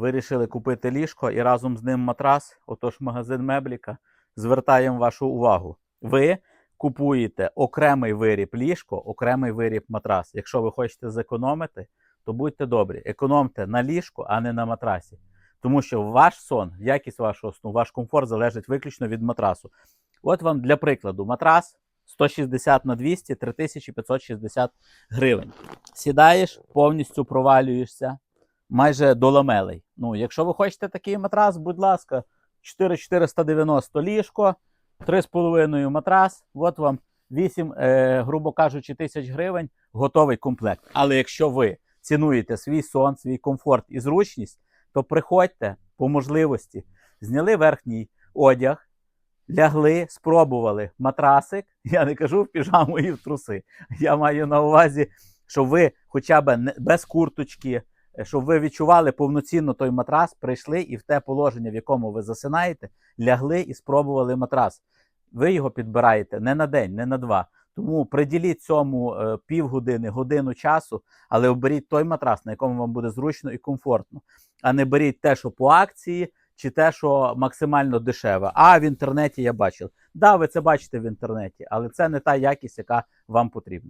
вирішили купити ліжко і разом з ним матрас, отож магазин Мебліка, звертаємо вашу увагу. Ви купуєте окремий виріб ліжко, окремий виріб матрас. Якщо ви хочете зекономити, то будьте добрі, економте на ліжку, а не на матрасі. Тому що ваш сон, якість вашого сну, ваш комфорт залежить виключно від матрасу. От вам для прикладу, матрас 160 на 200, 3560 гривень. Сідаєш, повністю провалюєшся, майже до ламелей. Ну, якщо ви хочете такий матрас, будь ласка, 4490 ліжко, 3,5 матрас, от вам 8, е, грубо кажучи, тисяч гривень, готовий комплект. Але якщо ви цінуєте свій сон, свій комфорт і зручність, то приходьте по можливості, зняли верхній одяг, лягли, спробували матрасик. Я не кажу в піжаму і в труси. Я маю на увазі, щоб ви хоча б без курточки, щоб ви відчували повноцінно той матрас, прийшли і в те положення, в якому ви засинаєте, лягли і спробували матрас. Ви його підбираєте не на день, не на два. Тому приділіть цьому е, півгодини, годину часу, але оберіть той матрас, на якому вам буде зручно і комфортно, а не беріть те, що по акції, чи те, що максимально дешеве. А в інтернеті я бачив. Да, ви це бачите в інтернеті, але це не та якість, яка вам потрібна.